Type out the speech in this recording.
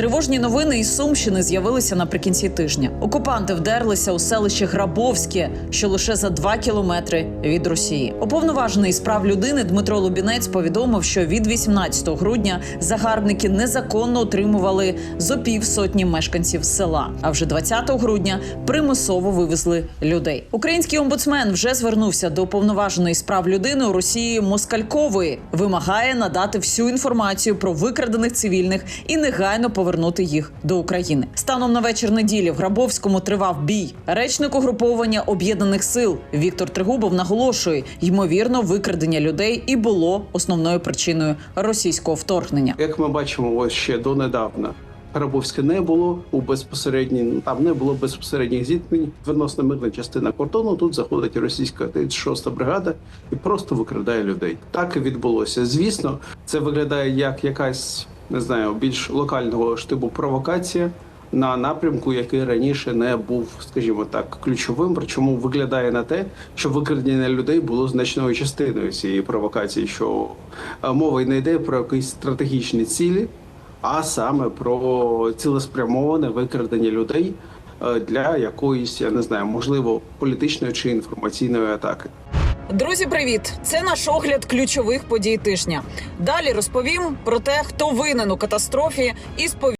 Тривожні новини із Сумщини з'явилися наприкінці тижня. Окупанти вдерлися у селище Грабовське, що лише за два кілометри від Росії. Уповноважений з прав людини Дмитро Лубінець повідомив, що від 18 грудня загарбники незаконно отримували зо пів сотні мешканців села. А вже 20 грудня примусово вивезли людей. Український омбудсмен вже звернувся до уповноваженої з прав людини у Росії Москалькової. Вимагає надати всю інформацію про викрадених цивільних і негайно повернути їх до України. Станом на вечір неділі в Грабовському тривав бій. Речник угруповання об'єднаних сил Віктор Тригубов наголошує, ймовірно, викрадення людей і було основною причиною російського вторгнення. Як ми бачимо, ось ще донедавна Грабовське не було у безпосередній, там не було безпосередніх зіткнень. Відносно мирна частина кордону. Тут заходить російська 36-та бригада і просто викрадає людей. Так і відбулося. Звісно, це виглядає як якась не знаю, більш локального штибу провокація. На напрямку, який раніше не був, скажімо так, ключовим, причому виглядає на те, що викрадення людей було значною частиною цієї провокації, що е, мова не йде про якісь стратегічні цілі, а саме про цілеспрямоване викрадення людей е, для якоїсь, я не знаю, можливо, політичної чи інформаційної атаки. Друзі, привіт! Це наш огляд ключових подій тижня. Далі розповім про те, хто винен у катастрофі, і сповім.